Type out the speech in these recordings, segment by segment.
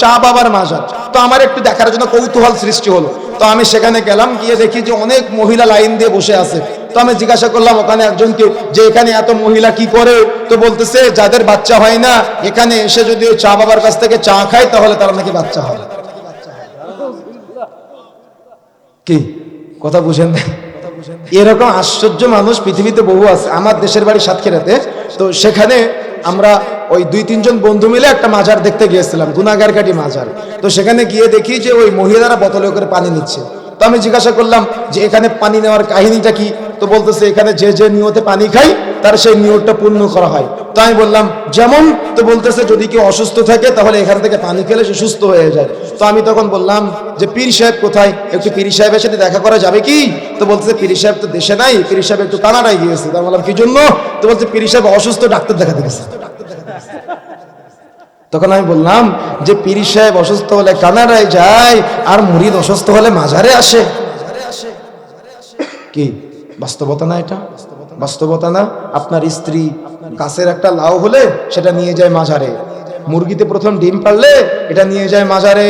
চা বাবার মাজার। তো আমার একটু দেখার জন্য কৌতূহল সৃষ্টি হলো। তো আমি সেখানে গেলাম, গিয়ে দেখি যে অনেক মহিলা লাইন দিয়ে বসে আছে। তো আমি জিজ্ঞাসা করলাম, ওখানে একজনকে যে এখানে এত মহিলা কি করে? তো বলতেছে, যাদের বাচ্চা হয় না, এখানে এসে যদি চা বাবার কাছ থেকে চা খায়, তাহলে তারা নাকি বাচ্চা হয় কি? কথা বুঝেন? এরকম আশ্চর্য মানুষ পৃথিবীতে বহু আছে। আমার দেশের বাড়ি সাতক্ষীরাতে। তো সেখানে আমরা ওই দুই, তিনজন বন্ধু মিলে একটা মাজার দেখতে গিয়েছিলাম গুনাগার কাটি মাজার। তো সেখানে গিয়ে দেখি যে ওই মহিলারা বোতলে করে পানি নিচ্ছে। তো আমি জিজ্ঞাসা করলাম যে এখানে পানি নেওয়ার কাহিনীটা কি? তো বলতেছে, এখানে যে যে নিয়তে পানি খাই, তার সেই নিয়তটা পূর্ণ করা হয়। তো আমি বললাম, যেমন? তো বলতেছে, যদি কেউ অসুস্থ থাকে, তাহলে এখান থেকে পানি খেলে সে সুস্থ হয়ে যায়। তো আমি তখন বললাম যে, পীর সাহেব কোথায়? একটু পীর সাহেবের সাথে দেখা করা যাবে কি? তো বলতেছে, পীর সাহেব তো দেশে নাই, পীর সাহেব একটু কানাডায় গিয়েছে। তো বললাম, কি জন্য? তো বলছে, পীর সাহেব অসুস্থ, ডাক্তার দেখাতে গেছে। তখন আমি বললাম যে পীর সাহেব অসুস্থ হলে কানাডায় যায়, আর মুরিদ অসুস্থ হলে মাজারে আসে। কি? বাস্তবতা না এটা? বাস্তবতা না? আপনার স্ত্রী গাছের একটা লাউ হলে সেটা নিয়ে যায় মাজারে। মুরগিতে প্রথম ডিম পারলে এটা নিয়ে যায় মাজারে।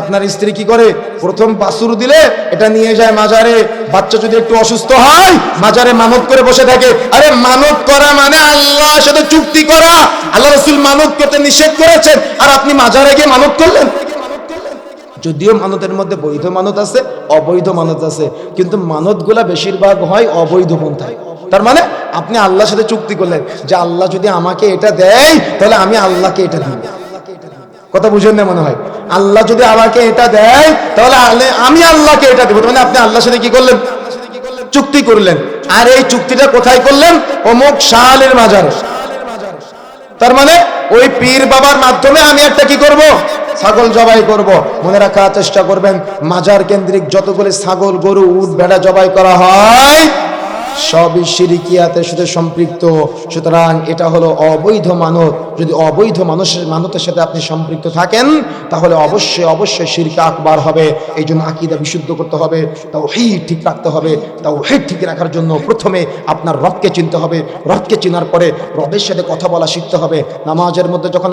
আপনার স্ত্রী কি করে? প্রথম বাসুর দিলে এটা নিয়ে যায় মাজারে। বাচ্চা যদি একটু অসুস্থ হয়, মাজারে মানত করে বসে থাকে। আরে মানত করা মানে আল্লাহর সাথে চুক্তি করা। আল্লাহ রসুল মানত করতে নিষেধ করেছেন। আর আপনি মাজারে গিয়ে মানত করলেন? যদিও মানতের মধ্যে বৈধ মানত আছে, অবৈধ মানত আছে, কিন্তু মানতগুলা বেশিরভাগ হয় অবৈধ পন্থায়। তার মানে আপনি আল্লাহর সাথে চুক্তি করলেন যে আল্লাহ যদি আমাকে এটা দেয়, তাহলে আমি আল্লাহকে এটা দিব। কথা বুঝেন না মনে হয়। আল্লাহ যদি আমাকে এটা দেয়, তাহলে আমি আল্লাহকে এটা দেবো। মানে আপনি আল্লাহর সাথে কি করলেন? চুক্তি করলেন। আর এই চুক্তিটা কোথায় করলেন? অমুক শাহালের মাজারে। তার মানে ওই পীর বাবার মাধ্যমে আমি একটা কি করব? ছাগল জবাই করব। মনে রাখার চেষ্টা করবেন, মাজার কেন্দ্রিক যতগুলি ছাগল, গরু, উট, ভেড়া জবাই করা হয় সবই সিরিকিয়াতের সাথে সম্পৃক্ত। সুতরাং এটা হলো অবৈধ মানত। যদি অবৈধ মানুষের, মানতের সাথে আপনি সম্পৃক্ত থাকেন, তাহলে অবশ্যই অবশ্যই শিরকে আকবার হবে। এই জন্য আকিদা বিশুদ্ধ করতে হবে তাও ঠিক রাখতে হবে। তাও ঠিক রাখার জন্য প্রথমে আপনার রবকে চিনতে হবে। রবকে চেনার পরে রবের সাথে কথা বলা শিখতে হবে। নামাজের মধ্যে যখন